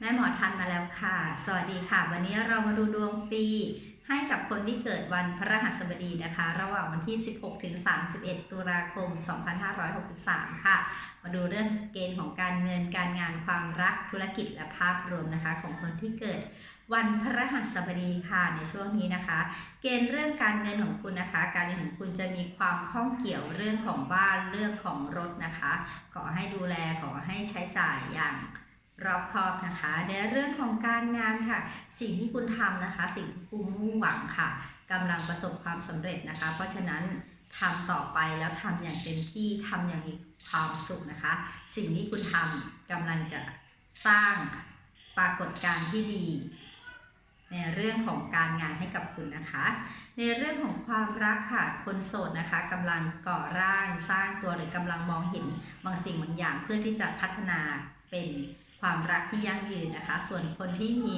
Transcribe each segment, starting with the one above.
แม่หมอทันมาแล้วค่ะ สวัสดีค่ะ วันนี้เรามาดูดวงฟรี ให้กับคนที่เกิดวันพฤหัสบดีนะคะ ระหว่างวันที่ 16 ถึง 31 ตุลาคม 2563 ค่ะ มาดูเรื่องเกณฑ์ของการเงินการงานความรักธุรกิจและภาพรวมนะคะ ของคนที่เกิดวันพฤหัสบดีค่ะในช่วงนี้นะคะ เกณฑ์เรื่องการเงินของคุณนะคะ การเงินของคุณจะมีความข้องเกี่ยวเรื่องของบ้านเรื่องของรถนะคะ ขอให้ดูแลขอให้ใช้จ่ายอย่าง รอบคอบนะคะ ในเรื่องของการงานค่ะ สิ่งที่คุณทำนะคะ สิ่งที่คุณมุ่งหวังค่ะกำลังประสบความสำเร็จนะคะ เพราะฉะนั้นทำต่อไปแล้วทำอย่างเต็มที่ทำอย่างมีความสุขนะคะ สิ่งที่คุณทำกำลังจะสร้างปรากฏการณ์ที่ดี ในเรื่องของการงานให้กับคุณนะคะ ในเรื่องของความรักค่ะ คนโสดนะคะกำลังก่อร่างสร้างตัวหรือกำลังมองเห็นบางสิ่งบางอย่างเพื่อที่จะพัฒนาเป็น ความรักที่ยั่งยืนนะคะ ส่วนคนที่มี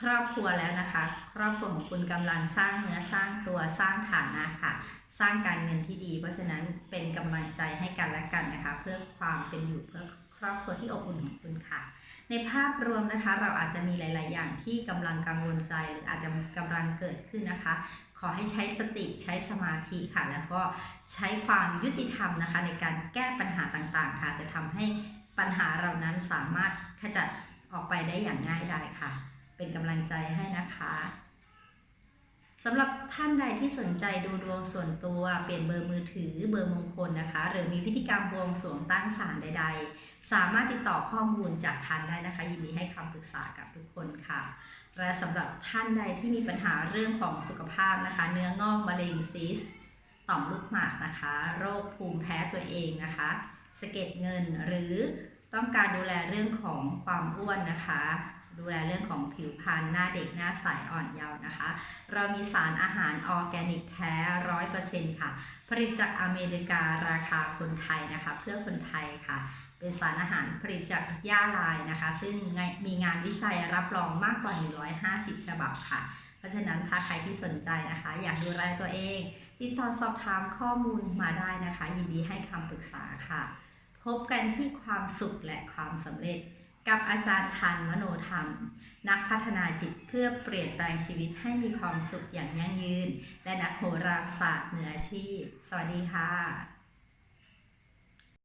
ครอบครัวแล้วนะคะ ครอบครัวของคุณกำลังสร้างเนื้อสร้างตัวสร้างฐานะค่ะ สร้างการเงินที่ดี เพราะฉะนั้นเป็นกำลังใจให้กันและกันนะคะ เพื่อความเป็นอยู่เพื่อครอบครัวที่อบอุ่นของคุณค่ะ ในภาพรวมนะคะ เราอาจจะมีหลาย ๆ อย่างที่กำลังกังวลใจหรืออาจจะกำลังเกิดขึ้นนะคะ ขอให้ใช้สติใช้สมาธิค่ะ แล้วก็ใช้ความยุติธรรมนะคะ ในการแก้ปัญหาต่าง ๆ ค่ะ จะทำให้ ปัญหาเหล่านั้นสามารถขจัดออกไปได้อย่างง่ายได้ค่ะ เป็นกำลังใจให้นะคะสำหรับท่านใดที่สนใจดูดวงส่วนตัวเปลี่ยนเบอร์มือถือเบอร์มงคลนะคะ หรือมีพิธีกรรมบวงสรวงตั้งศาลใด ๆ สามารถติดต่อข้อมูลจากทันได้นะคะ ยินดีให้คำปรึกษากับทุกคนค่ะ และสำหรับท่านใดที่มีปัญหาเรื่องของสุขภาพนะคะ เนื้องอกมะเร็งซิสต่อมลูกหมากนะคะ โรคภูมิแพ้ตัวเองนะคะ สะเก็ดเงิน หรือต้องการดูแลเรื่องของความอ้วนนะคะ ดูแลเรื่องของผิวพรรณหน้าเด็กหน้าใสอ่อนเยาว์นะคะ เรามีสารอาหารออร์แกนิกแท้ร้อยเปอร์เซ็นต์ค่ะ ผลิตจากอเมริการาคาคนไทยนะคะ เพื่อคนไทยค่ะเป็นสารอาหารผลิตจากหญ้าลายนะคะ ซึ่งมีงานวิจัยรับรองมากกว่า 150 ฉบับค่ะ เพราะฉะนั้นถ้าใครที่สนใจนะคะ อยากดูแลตัวเอง ติดต่อสอบถามข้อมูลมาได้นะคะ ยินดีให้คำปรึกษาค่ะ พบกันที่ความสุขและความสำเร็จ กับอาจารย์ทันมโนธรรม นักพัฒนาจิตเพื่อเปลี่ยนแปลงชีวิตให้มีความสุขอย่างยั่งยืน และนักโหราศาสตร์มืออาชีพ สวัสดีค่ะ